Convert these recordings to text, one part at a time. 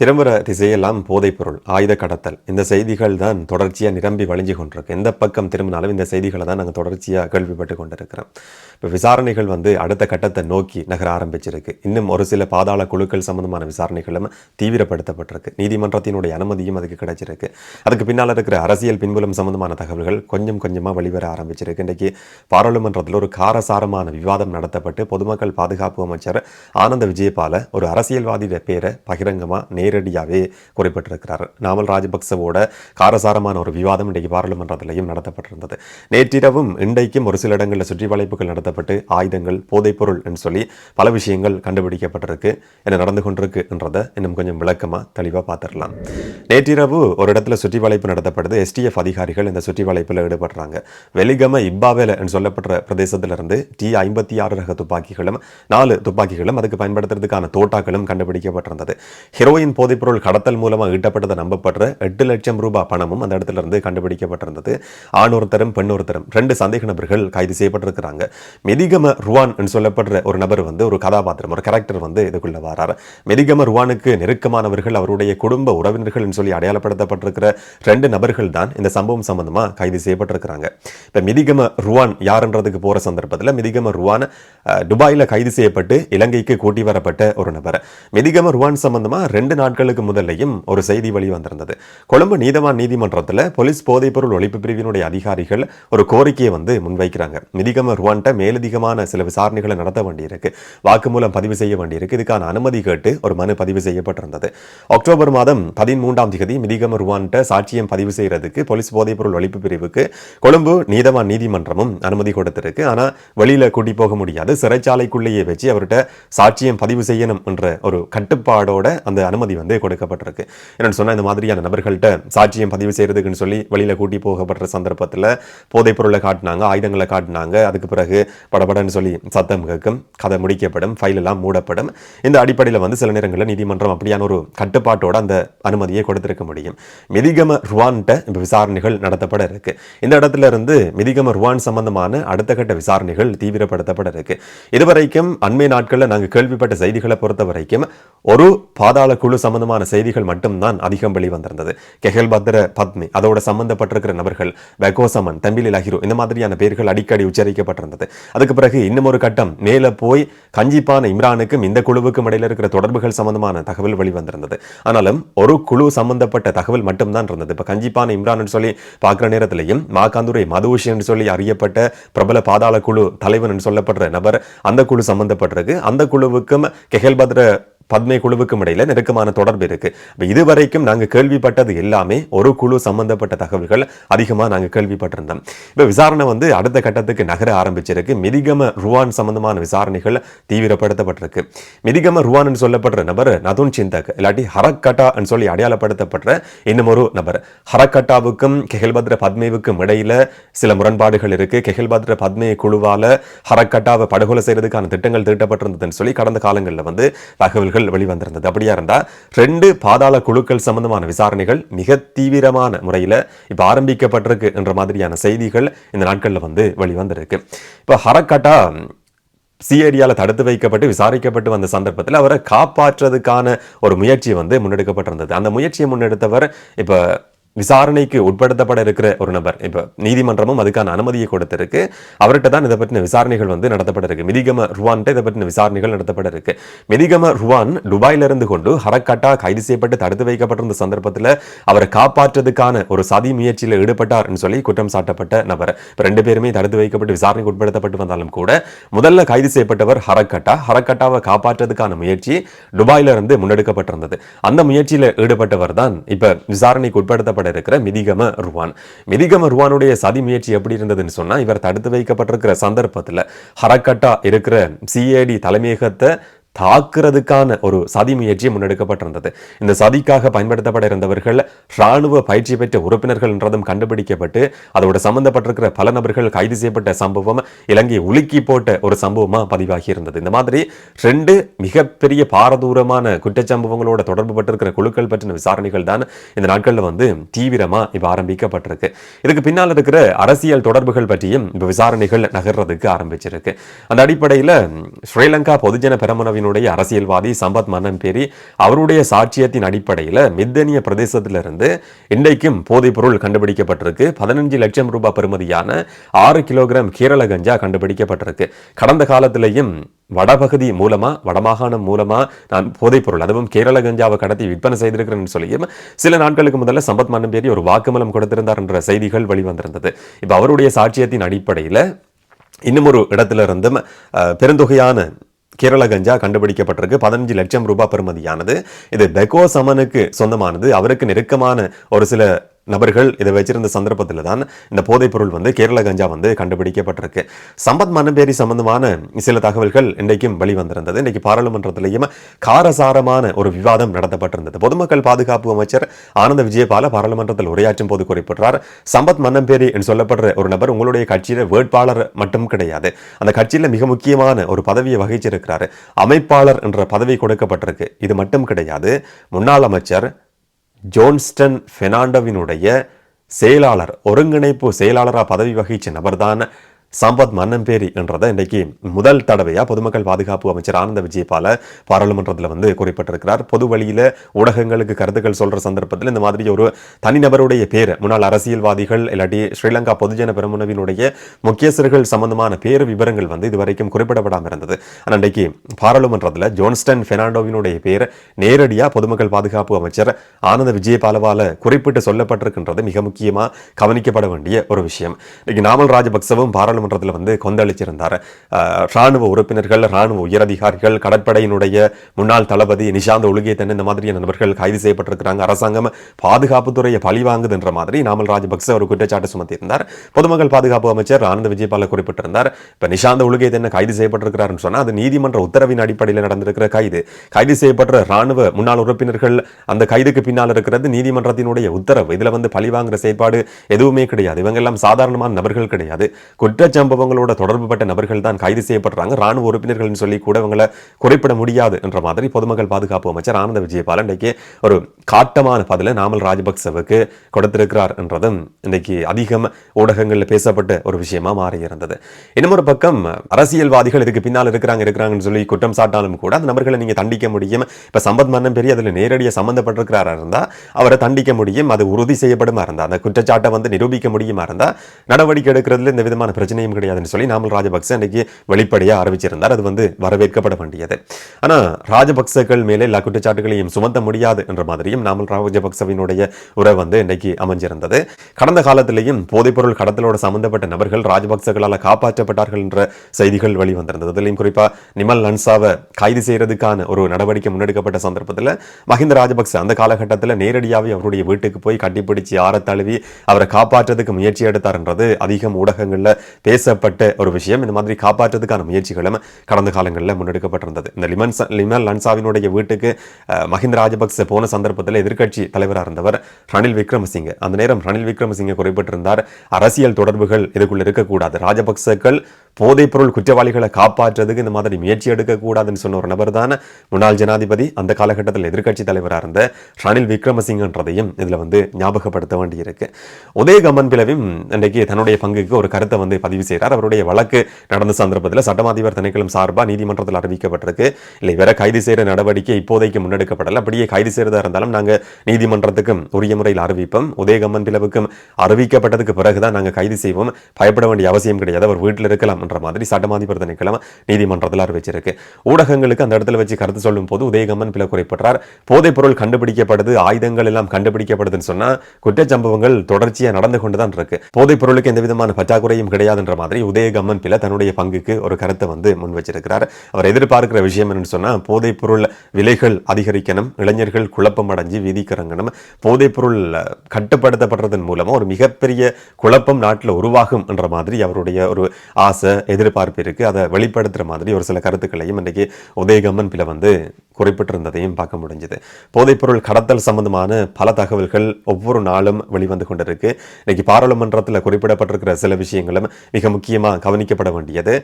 திரும்புகிற திசையெல்லாம் போதைப்பொருள் ஆயுத கடத்தல். இந்த செய்திகள் தான் தொடர்ச்சியாக நிரம்பி வழிஞ்சு கொண்டிருக்கு. எந்த பக்கம் திரும்பினாலும் இந்த செய்திகளை தான் நாங்கள் தொடர்ச்சியாக கேள்விப்பட்டு கொண்டிருக்கிறோம். இப்போ விசாரணைகள் வந்து அடுத்த கட்டத்தை நோக்கி நகர ஆரம்பிச்சிருக்கு. இன்னும் ஒரு சில பாதாள குழுக்கள் சம்பந்தமான விசாரணைகளும் தீவிரப்படுத்தப்பட்டிருக்கு. நீதிமன்றத்தினுடைய அனுமதியும் அதுக்கு கிடைச்சிருக்கு. அதுக்கு பின்னால் இருக்கிற அரசியல் பின்புலம் சம்பந்தமான தகவல்கள் கொஞ்சம் கொஞ்சமாக வெளிவர ஆரம்பிச்சிருக்கு. இன்றைக்கு பாராளுமன்றத்தில் ஒரு காரசாரமான விவாதம் நடத்தப்பட்டு பொதுமக்கள் பாதுகாப்பு அமைச்சர் ஆனந்த விஜயபால ஒரு அரசியல்வாதியோட பேரை பகிரங்கமாக நேரடியாகவே குறிப்பிட்டிருக்கிறார். நாமல் ராஜபக்சவோட காரசாரமான ஒரு விவாதம் இன்றைக்கு பாராளுமன்றத்திலையும் நடத்தப்பட்டிருந்தது. நேற்றிரவும் இன்றைக்கும் ஒரு சில இடங்களில் சுற்றி வளைப்புகள் நடத்தப்பட்டு ஆயுதங்கள் போதைப்பொருள் என்று சொல்லி பல விஷயங்கள் கண்டுபிடிக்கப்பட்டிருக்கு. என்ன நடந்து கொண்டிருக்கு என்றதை இன்னும் கொஞ்சம் விளக்கமாக தெளிவாக பார்த்துடலாம். நேற்றிரவு ஒரு இடத்துல சுற்றி வளைப்பு நடத்தப்படுது. எஸ்டிஎஃப் அதிகாரிகள் இந்த சுற்றி வளைப்பில் ஈடுபடுறாங்க. வெலிகம இப்பாவேல என்று சொல்லப்படுற பிரதேசத்திலிருந்து டி ஐம்பத்தி ஆறு ரக துப்பாக்கிகளும் நாலு துப்பாக்கிகளும் அதுக்கு பயன்படுத்துறதுக்கான தோட்டாக்களும் கண்டுபிடிக்கப்பட்டிருந்தது. ஹீரோயின் போதைப்பொருள் கடத்தல் மூலமாக ஈட்டப்பட்டதை நம்பப்படுற எட்டு லட்சம் ரூபாய் பணமும் அந்த இடத்துல இருந்து கண்டுபிடிக்கப்பட்டிருந்தது. ஆண் ஒருத்தரும் பெண் ஒருத்தரும் ரெண்டு சந்தேக நபர்கள் கைது செய்யப்பட்டிருக்கிறாங்க. மெதிகம ருவான் என்று சொல்லப்படுற ஒரு நபர் வந்து ஒரு கதாபாத்திரம் ஒரு கேரக்டர் வந்து இதுக்குள்ள வராரு. மெதிகம ருவானுக்கு நெருக்கமானவர்கள் அவருடைய குடும்ப உறவினர்கள் சொல்லி அடையாளப்படுத்தப்பட்டிருக்கிற ரெண்டு நபர்கள் தான் இந்த சம்பவம் சம்பந்தமா கைது செய்யப்பட்டிருக்கிறாங்க. இப்போ மிதிகம ருவான் யாருன்றதுக்கு போற சந்தர்ப்பத்தில் மிதிகம ருவான் துபாயில் கைது செய்யப்பட்டு இலங்கைக்கு கூட்டி வரப்பட்ட ஒரு நபர். மிதிகம ருவான் சம்பந்தமா ரெண்டு நாள் நாட்களுக்கு முதல்லையும் ஒரு செய்தி வெளி வந்திருந்தது கொழும்பு நீதவான் நீதிமன்றத்தில் போலீஸ் போதைப்பொருள் ஒழிப்பு பிரிவினுடைய அதிகாரிகள் ஒரு கோரிக்கையை வந்து முன்வைக்கிறாங்க. மிதிகம ருவான்ட்ட மேலதிகமான சில விசாரணைகளை நடத்த வேண்டியிருக்கு. வாக்குமூலம் பதிவு செய்ய வேண்டியிருக்கு. இதுக்கான அனுமதி கேட்டு ஒரு மனு பதிவு செய்யப்பட்டிருந்தது. அக்டோபர் மாதம் பதிமூன்றாம் தேதி மிதிகம ருவான்ட்ட சாட்சியம் பதிவு செய்யறதுக்கு போலீஸ் போதைப்பொருள் ஒழிப்பு பிரிவுக்கு கொழும்பு நீதவான் நீதிமன்றமும் அனுமதி கொடுத்திருக்கு. ஆனால் வெளியில் கூட்டி போக முடியாது. சிறைச்சாலைக்குள்ளேயே வச்சு அவர்கிட்ட சாட்சியம் பதிவு செய்யணும் என்ற ஒரு கட்டுப்பாடோட அந்த அனுமதி வந்து கொடுக்கப்பட்டிருக்கு. என்னென்னு சொன்னால் இந்த மாதிரியான நபர்கள்ட்ட சாட்சியம் பதிவு செய்கிறதுக்குன்னு சொல்லி வெளியில் கூட்டி போகப்படுற சந்தர்ப்பத்தில் போதைப் பொருளை காட்டினாங்க ஆயுதங்களை காட்டினாங்க. அதுக்கு பிறகு படபடன்னு சொல்லி சத்தம் கேட்கும் கதை முடிக்கப்படும் ஃபைல் எல்லாம் மூடப்படும். இந்த அடிப்படையில் வந்து சில நேரங்களில் நீதிமன்றம் அப்படியான ஒரு கட்டுப்பாட்டோட அந்த அனுமதியை கொடுத்திருக்க முடியும். மிதிகம ருவான்ட்ட இப்போ விசாரணைகள் நடத்தப்பட இருக்கு. இந்த இடத்துல இருந்து மிதிகம ருவான் சம்பந்தமான அடுத்த கட்ட விசாரணைகள் தீவிரப்படுத்தப்பட இருக்கு. இதுவரைக்கும் அண்மை நாட்களில் நாங்கள் கேள்விப்பட்ட செய்திகளை பொறுத்த வரைக்கும் ஒரு பாதாள குழு சம்பந்தமான செய்திகள் மட்டும்தான் அதிகம் வெளிவந்திருந்தது. கெஹல் பத்ர பத்மி அதோட சம்பந்தப்பட்டிருக்கிற நபர்கள் வெகோசமன் தம்பிலி லஹிரு இந்த மாதிரியான பெயர்கள் அடிக்கடி உச்சரிக்கப்பட்டிருந்தது. அதுக்கு பிறகு இன்னும் ஒரு கட்டம் மேலே போய் கஞ்சிப்பான இம்ரானுக்கும் இந்த குழுவுக்கும் இடையில இருக்கிற தொடர்புகள் சம்பந்தமான தகவல் வெளிவந்திருந்தது. ஆனாலும் ஒரு குழு சம்பந்தப்பட்ட தகவல் மட்டும்தான் இருந்தது. இப்போ கஞ்சிப்பான இம்ரான் சொல்லி பார்க்குற நேரத்திலையும் மாகாந்துரை மதுஷி என்று சொல்லி அறியப்பட்ட பிரபல பாதாள குழு தலைவன் என்று சொல்லப்படுற நபர் அந்த குழு சம்பந்தப்பட்டிருக்கு. அந்த குழுவுக்கும் கெஹல் பத்ர பத்மை குழுவுக்கும் இடையில நெருக்கமான தொடர்பு இருக்கு. இதுவரைக்கும் நாங்க கேள்விப்பட்டது எல்லாமே ஒரு குழு சம்பந்தப்பட்ட தகவல்கள் அதிகமா நாங்க கேள்விப்பட்டிருந்தோம். இப்ப விசாரணை வந்து அடுத்த கட்டத்துக்கு நகர ஆரம்பிச்சிருக்கு. மிதிகம ருவான் சம்பந்தமான விசாரணைகள் தீவிரப்படுத்தப்பட்டிருக்கு. மிதிகம ருவான் சொல்லப்படுற நபர் நதுன் சிந்தக் இல்லாட்டி ஹரக்கட்டா சொல்லி அடையாளப்படுத்தப்படுற இன்னும் ஒரு நபர். ஹரக்கட்டாவுக்கும் கெஹல்பத்ர பத்மேவுக்கும் இடையில சில முரண்பாடுகள் இருக்கு. கெஹல்பத்ர பத்மே குழுவால ஹரக்கட்டாவை படுகொலை செய்யறதுக்கான திட்டங்கள் தீட்டப்பட்டிருந்ததுன்னு சொல்லி கடந்த காலங்களில் வந்து தகவல்கள் வெளிவந்திருந்தது. அப்படியா இருந்தா ரெண்டு பாதாள குழுக்கள் சம்பந்தமான விசாரணைகள் மிக தீவிரமான முறையில் இப்போ ஆரம்பிக்கப்பட்டிருக்கு என்ற மாதிரியான செய்திகள் இந்த நாட்களில் வந்து வெளிவந்திருக்கு. இப்போ ஹரக்கட்டா சிஐடியால தடுத்து வைக்கப்பட்டு விசாரிக்கப்பட்டு வந்த சந்தர்ப்பத்தில் அவரை காப்பாற்றுறதுக்கான ஒரு முயற்சி வந்து முன்னெடுக்கப்பட்டிருந்தது. அந்த முயற்சியை முன்னெடுத்தவர் இப்போ விசாரணைக்கு உட்படுத்தப்பட இருக்கிற ஒரு நபர். இப்போ நீதிமன்றமும் அதுக்கான அனுமதியை கொடுத்திருக்கு. அவர்கிட்ட தான் இதை பற்றின விசாரணைகள் வந்து நடத்தப்பட இருக்கு. மிதிகம ருவான்ட்ட இதை பற்றின விசாரணைகள் நடத்தப்பட இருக்கு. மிதிகம ருவான் துபாயில இருந்து கொண்டு ஹரக்கட்டா கைது செய்யப்பட்டு தடுத்து வைக்கப்பட்டிருந்த சந்தர்ப்பத்தில் அவரை காப்பாற்றுறதுக்கான ஒரு சதி முயற்சியில் ஈடுபட்டார்னு சொல்லி குற்றம் சாட்டப்பட்ட நபர். இப்போ ரெண்டு பேருமே தடுத்து வைக்கப்பட்டு விசாரணைக்கு உட்படுத்தப்பட்டு வந்தாலும் கூட முதல்ல கைது செய்யப்பட்டவர் ஹரக்கட்டா. ஹரக்கட்டாவை காப்பாற்றுறதுக்கான முயற்சி துபாயிலிருந்து முன்னெடுக்கப்பட்டிருந்தது. அந்த முயற்சியில் ஈடுபட்டவர் தான் இப்ப விசாரணைக்கு உட்படுத்தப்பட இருக்கிற மிதிகம ருவான். மிதிகம ருவானுடைய சதி முயற்சி எப்படி இருந்ததுன்னு சொன்னா இவர் தடுத்து வைக்கப்பட்டிருக்கிற சந்தர்ப்பத்தில் ஹரக்கட்டா இருக்கிற சிஏடி தலைமையகத்தை தாக்குறதுக்கான ஒரு சதி முயற்சி முன்னெடுக்கப்பட்டிருந்தது. இந்த சதிக்காக பயன்படுத்தப்பட இருந்தவர்கள் ராணுவ பயிற்சி பெற்ற உறுப்பினர்கள் என்றதும் கண்டுபிடிக்கப்பட்டு அதோட சம்பந்தப்பட்டிருக்கிற பல நபர்கள் கைது செய்யப்பட்ட சம்பவம் இலங்கையை உலுக்கி போட்ட ஒரு சம்பவமா பதிவாகி இருந்தது. இந்த மாதிரி ரெண்டு மிகப்பெரிய பாரதூரமான குற்றச்சம்பவங்களோட தொடர்பு பட்டிருக்கிற குழுக்கள் பற்றின விசாரணைகள் தான் இந்த நாட்களில் வந்து தீவிரமாக இப்போ ஆரம்பிக்கப்பட்டிருக்கு. இதுக்கு பின்னால் இருக்கிற அரசியல் தொடர்புகள் பற்றியும் இப்போ விசாரணைகள் நகர்றதுக்கு ஆரம்பிச்சிருக்கு. அந்த அடிப்படையில் ஸ்ரீலங்கா பொதுஜன பெரமுனவினுடைய அரசியல்வாதி சம்பத் மன்னன்பேரி அவருடைய சாட்சியத்தின் அடிப்படையில் மித்தனிய பிரதேசத்திலிருந்து இன்றைக்கும் போதைப்பொருள் கண்டுபிடிக்கப்பட்டிருக்கு. பதினஞ்சு லட்சம் ரூபாய் பெறுமதியான ஆறு கிலோகிராம் கீரள கஞ்சா கண்டுபிடிக்கப்பட்டிருக்கு. கடந்த காலத்திலையும் வடபகுதி மூலமா வடமாகாணம் மூலமாக நான் போதைப்பொருள் அதுவும் கேரள கஞ்சாவை கடத்தி விற்பனை செய்திருக்கிறேன்னு சொல்லியும் சில நாட்களுக்கு முதல்ல சம்பத் மன்னம்பேரி ஒரு வாக்குமூலம் கொடுத்திருந்தார் என்ற செய்திகள் வெளிவந்திருந்தது. இப்போ அவருடைய சாட்சியத்தின் அடிப்படையில் இன்னும் ஒரு இடத்துல இருந்தும் பெருந்தொகையான கேரள கஞ்சா கண்டுபிடிக்கப்பட்டிருக்கு. பதினஞ்சு லட்சம் ரூபாய் பெறுமதியானது. இது பெகோ சமனுக்கு சொந்தமானது. அவருக்கு நெருக்கமான ஒரு சில நபர்கள் இதை வச்சிருந்த சந்தர்ப்பத்தில் தான் இந்த போதைப் பொருள் வந்து கேரள கஞ்சா வந்து கண்டுபிடிக்கப்பட்டிருக்கு. சம்பத் மன்னம்பேரி சம்பந்தமான சில தகவல்கள் இன்றைக்கும் வெளிவந்திருந்தது. இன்றைக்கு பாராளுமன்றத்திலையும் காரசாரமான ஒரு விவாதம் நடத்தப்பட்டிருந்தது. பொதுமக்கள் பாதுகாப்பு அமைச்சர் ஆனந்த விஜயபால பாராளுமன்றத்தில் உரையாற்றும் போது குறிப்பிட்டார் சம்பத் மன்னம்பேரி என்று சொல்லப்படுற ஒரு நபர் உங்களுடைய கட்சியில் வேட்பாளர் மட்டும் கிடையாது. அந்த கட்சியில் மிக முக்கியமான ஒரு பதவியை வகிச்சிருக்கிறார். அமைப்பாளர் என்ற பதவி கொடுக்கப்பட்டிருக்கு. இது மட்டும் கிடையாது. முன்னாள் அமைச்சர் ஜோன்ஸ்டன் ஃபெர்னாண்டோவினுடைய செயலாளர் ஒருங்கிணைப்பு செயலாளராக பதவி வகிச்ச நபர்தான் சம்பத் மன்னம்பேரி என்றதை இன்றைக்கு முதல் தடவையா பொதுமக்கள் பாதுகாப்பு அமைச்சர் ஆனந்த விஜயபால பாராளுமன்றத்தில் வந்து குறிப்பிட்டிருக்கிறார். பொது வழியில ஊடகங்களுக்கு கருத்துக்கள் சொல்ற சந்தர்ப்பத்தில் இந்த மாதிரி ஒரு தனிநபருடைய பேர் முன்னாள் அரசியல்வாதிகள் இல்லாட்டி ஸ்ரீலங்கா பொதுஜன பெருமுனவினுடைய முக்கியஸ்தர்கள் சம்பந்தமான பேர் விவரங்கள் வந்து இதுவரைக்கும் குறிப்பிடப்படாமல் இருந்தது. ஆனால் இன்றைக்கு பாராளுமன்றத்தில் ஜோன்ஸ்டன் பெர்னாண்டோவினுடைய பேர் நேரடியாக பொதுமக்கள் பாதுகாப்பு அமைச்சர் ஆனந்த விஜயபாலவால குறிப்பிட்டு சொல்லப்பட்டிருக்கின்றது. மிக முக்கியமாக கவனிக்கப்பட வேண்டிய ஒரு விஷயம். இன்னைக்கு நாமல் ராஜபக்சவும் நாடாளுமன்றத்தில் வந்து கொந்தளிச்சிருந்தார். இராணுவ உறுப்பினர்கள் இராணுவ உயரதிகாரிகள் கடற்படையினுடைய முன்னாள் தளபதி நிஷாந்த் ஒழுகேத்தன் இந்த மாதிரியான நபர்கள் கைது செய்யப்பட்டிருக்கிறாங்க. அரசாங்கம் பாதுகாப்புத்துறையை பழிவாங்குதுன்ற மாதிரி நாமல் ராஜபக்சே ஒரு குற்றச்சாட்டு சுமத்தியிருந்தார். பொதுமக்கள் பாதுகாப்பு அமைச்சர் ஆனந்த விஜயபால குறிப்பிட்டிருந்தார். இப்போ நிஷாந்த் ஒழுகேத்தன் கைது செய்யப்பட்டிருக்கிறாருன்னு சொன்னால் அது நீதிமன்ற உத்தரவின் அடிப்படையில் நடந்திருக்கிற கைது. கைது செய்யப்பட்ட இராணுவ முன்னாள் உறுப்பினர்கள் அந்த கைதுக்கு பின்னால் இருக்கிறது நீதிமன்றத்தினுடைய உத்தரவு. இதில் வந்து பழிவாங்குற செயற்பாடு எதுவுமே கிடையாது. இவங்க எல்லாம் சாதாரணமான நபர்கள் கிடையாது. குற்ற சம்பவங்களோட தொடர்புபட்ட நபர்கள் தான் கைது செய்யப்படுறாங்க. ராணுவ உறுப்பினர்கள்னு சொல்லி கூட இவங்களை குறைப்பிட முடியாது என்ற மாதிரி பொதுமக்கள் பாதுகாப்பு அமைச்சர் ஆனந்த விஜயபால இன்றைக்கு ஒரு காட்டமான பதில நாமல் ராஜபக்சவுக்கு கொடுத்திருக்கிறார் என்றதும் இன்றைக்கு அதிகம் ஊடகங்களில் பேசப்பட்ட ஒரு விஷயமா மாறி இருந்தது இன்னும் ஒரு பக்கம் அரசியல்வாதிகள் இதுக்கு பின்னால் இருக்கிறாங்க இருக்கிறாங்கன்னு சொல்லி குற்றம் சாட்டாலும் கூட அந்த நபர்களை நீங்க தண்டிக்க முடியும். இப்ப சம்பத் மன்னன் பெரிய அதுல நேரடியாக சம்பந்தப்பட்டிருக்கிறாரா இருந்தா அவரை தண்டிக்க முடியும். அது உறுதி செய்யப்படுமா இருந்தா அந்த குற்றச்சாட்டை வந்து நிரூபிக்க முடியுமா இருந்தா நடவடிக்கை எடுக்கிறதுல இந்த விதமான பிரச்சனை பிரச்சனையும் கிடையாதுன்னு சொல்லி நாமல் ராஜபக்சே இன்னைக்கு வெளிப்படையாக அறிவிச்சிருந்தார். அது வந்து வரவேற்கப்பட வேண்டியது. ஆனால் ராஜபக்சேக்கள் மேலே எல்லா குற்றச்சாட்டுகளையும் சுமத்த முடியாது என்ற மாதிரியும் நாமல் ராஜபக்சவினுடைய உரை வந்து இன்னைக்கு அமைஞ்சிருந்தது. கடந்த காலத்திலேயும் போதைப்பொருள் கடத்தலோடு சம்பந்தப்பட்ட நபர்கள் ராஜபக்சகளால் காப்பாற்றப்பட்டார்கள் என்ற செய்திகள் வெளிவந்திருந்தது. அதிலையும் குறிப்பாக நிமல் லன்சாவை கைது செய்கிறதுக்கான ஒரு நடவடிக்கை முன்னெடுக்கப்பட்ட சந்தர்ப்பத்தில் மஹிந்த ராஜபக்ச அந்த காலகட்டத்தில் நேரடியாகவே அவருடைய வீட்டுக்கு போய் கட்டிப்பிடிச்சு ஆற தழுவி அவரை காப்பாற்றுறதுக்கு முயற்சி எடுத்தார்ன்றது அதிகம் ஊடகங்களில் பேசப்பட்ட ஒரு விஷயம். இந்த மாதிரி காப்பாற்றுறதுக்கான முயற்சிகளும் கடந்த காலங்களில் முன்னெடுக்கப்பட்டிருந்தது. இந்த லிமன் லிமல் லன்சாவினுடைய வீட்டுக்கு மஹிந்த ராஜபக்சே போன சந்தர்ப்பத்தில் எதிர்க்கட்சி தலைவராக இருந்தவர் ரணில் விக்ரமசிங்க. அந்த நேரம் ரணில் விக்ரமசிங்க குறிப்பிட்டிருந்தார் அரசியல் தொடர்புகள் இதுக்குள்ள இருக்கக்கூடாது. ராஜபக்சேக்கள் போதைப்பொருள் குற்றவாளிகளை காப்பாற்றுறதுக்கு இந்த மாதிரி முயற்சி எடுக்கக்கூடாதுன்னு சொன்ன ஒரு நபர் தான் முன்னாள் ஜனாதிபதி அந்த காலகட்டத்தில் எதிர்க்கட்சி தலைவராக இருந்த ரணில் விக்ரமசிங்கன்றதையும் இதில் வந்து ஞாபகப்படுத்த வேண்டியிருக்கு. உதயகமன் பிளவும் இன்றைக்கு தன்னுடைய பங்குக்கு ஒரு கருத்தை வந்து பதிவு செய்கிறார் அவருடைய வழக்கு நடந்த சந்தர்ப்பத்தில் சட்டமாதிபர் திணைக்களம் சார்பாக நீதிமன்றத்தில் அறிவிக்கப்பட்டிருக்கு. இல்லை வேற கைது செய்கிற நடவடிக்கை இப்போதைக்கு முன்னெடுக்கப்படலை. அப்படியே கைது செய்கிறதா இருந்தாலும் நாங்கள் நீதிமன்றத்துக்கும் உரிய முறையில் அறிவிப்போம். உதயகம்மன் பிளவுக்கும் அறிவிக்கப்பட்டதுக்கு பிறகுதான் நாங்கள் கைது செய்வோம். பயப்பட வேண்டிய அவசியம் கிடையாது. அவர் வீட்டில் இருக்கலாம் என்ற மாதிரி சட்டமாதிபர் திணைக்களம் நீதிமன்றத்தில் அறிவிச்சிருக்கு. ஊடகங்களுக்கு அந்த இடத்துல வச்சு கருத்து சொல்லும் போது உதயகம்மன் பிளவு குறைப்பட்டார். போதைப் பொருள் கண்டுபிடிக்கப்படுது ஆயுதங்கள் எல்லாம் கண்டுபிடிக்கப்படுதுன்னு சொன்னா குற்றச்சம்பவங்கள் தொடர்ச்சியாக நடந்து கொண்டுதான் இருக்கு. போதைப் பொருளுக்கு எந்த விதமான பற்றாக்குறையும் அப்படின்ற மாதிரி உதயகம்மன் பிள்ளை தன்னுடைய பங்குக்கு ஒரு கருத்தை வந்து முன் வச்சிருக்கிறார். அவர் எதிர்பார்க்கிற விஷயம் என்னன்னு சொன்னால் போதைப் பொருள் விலைகள் அதிகரிக்கணும் இளைஞர்கள் குழப்பம் அடைஞ்சு வீதிக்கு இறங்கணும். பொருள் கட்டுப்படுத்தப்படுறதன் மூலமாக ஒரு மிகப்பெரிய குழப்பம் நாட்டில் உருவாகும் என்ற மாதிரி அவருடைய ஒரு ஆசை எதிர்பார்ப்பு இருக்குது அதை வெளிப்படுத்துகிற மாதிரி ஒரு சில கருத்துக்களையும் இன்றைக்கி உதயகம்மன் பிள்ளை வந்து குறிப்பிட்டிருந்ததையும் பார்க்க முடிஞ்சது. போதைப்பொருள் கடத்தல் சம்பந்தமான பல தகவல்கள் ஒவ்வொரு நாளும் வெளிவந்து கொண்டிருக்கு. இன்னைக்கு பாராளுமன்றத்தில் குறிப்பிடப்பட்டிருக்கிற சில விஷயங்களும் மிக முக்கியமாக கவனிக்கப்பட வேண்டியது.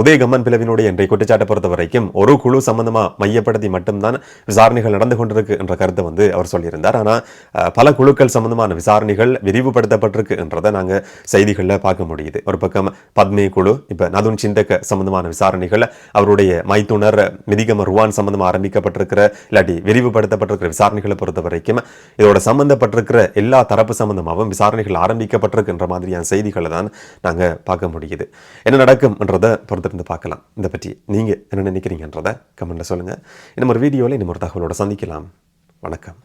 உதயகம்மன் பிளவினுடைய இன்றைய குற்றச்சாட்டை பொறுத்த வரைக்கும் ஒரு குழு சம்பந்தமாக மையப்படுத்தி மட்டும்தான் விசாரணைகள் நடந்து கொண்டிருக்கு என்ற கருத்தை வந்து அவர் சொல்லியிருந்தார். ஆனால் பல குழுக்கள் சம்பந்தமான விசாரணைகள் விரிவுபடுத்தப்பட்டிருக்கு என்றதை நாங்கள் செய்திகளில் பார்க்க முடியுது. ஒரு பக்கம் பத்மே குழு இப்போ நதுன் சிந்தக்க சம்பந்தமான விசாரணைகள் அவருடைய மைத்துனர் மிதிகம ருவான் சம்பந்தமாக ஆரம்பிக்கப்பட்டிருக்கிற இல்லாட்டி விரிவுபடுத்தப்பட்டிருக்கிற விசாரணைகளை பொறுத்த வரைக்கும் இதோட சம்பந்தப்பட்டிருக்கிற எல்லா தரப்பு சம்பந்தமாகவும் விசாரணைகள் ஆரம்பிக்கப்பட்டிருக்கின்ற மாதிரியான செய்திகளை தான் நாங்கள் பார்க்க முடியுது. என்ன நடக்கும்ன்றதை பொறுத்திருந்து பார்க்கலாம். இதை பற்றி நீங்கள் என்ன நினைக்கிறீங்கன்றதை கமெண்ட்டில் சொல்லுங்கள் இன்னும் ஒரு வீடியோவில் இன்னும் ஒரு தகவலோட சந்திக்கலாம். வணக்கம்.